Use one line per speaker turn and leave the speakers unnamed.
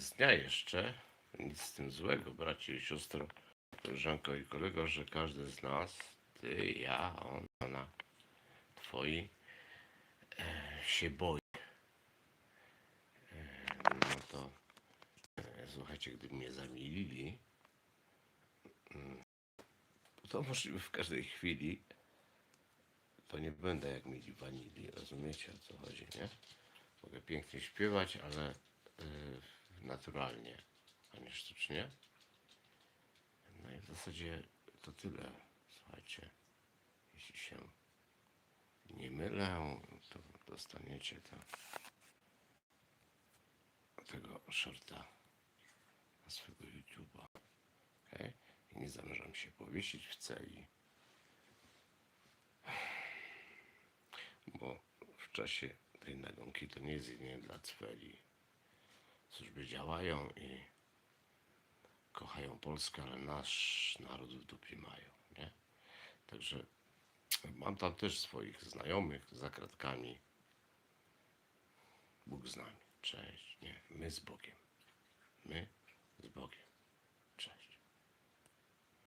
z dnia jeszcze. Nic z tym złego, bracie i siostro, koleżanko i kolego, że każdy z nas, ty, ja, on, ona, twoi, e, się boi. E, no to e, słuchajcie, gdyby mnie zamilili, mm, to możliwe w każdej chwili, to nie będę jak mieli wanili, rozumiecie o co chodzi, nie? Mogę pięknie śpiewać, ale y, naturalnie, a nie sztucznie. No i w zasadzie to tyle. Słuchajcie, jeśli się nie mylę, to dostaniecie to, tego shorta na swego YouTube'a. Okay? I nie zamierzam się powiesić w celi. Bo w czasie tej nagonki to nie jest jedynie dla cweli. Służby działają i kochają Polskę, ale nasz naród w dupie mają, nie? Także mam tam też swoich znajomych za kratkami. Bóg z nami. Cześć. Nie, my z Bogiem. My z Bogiem.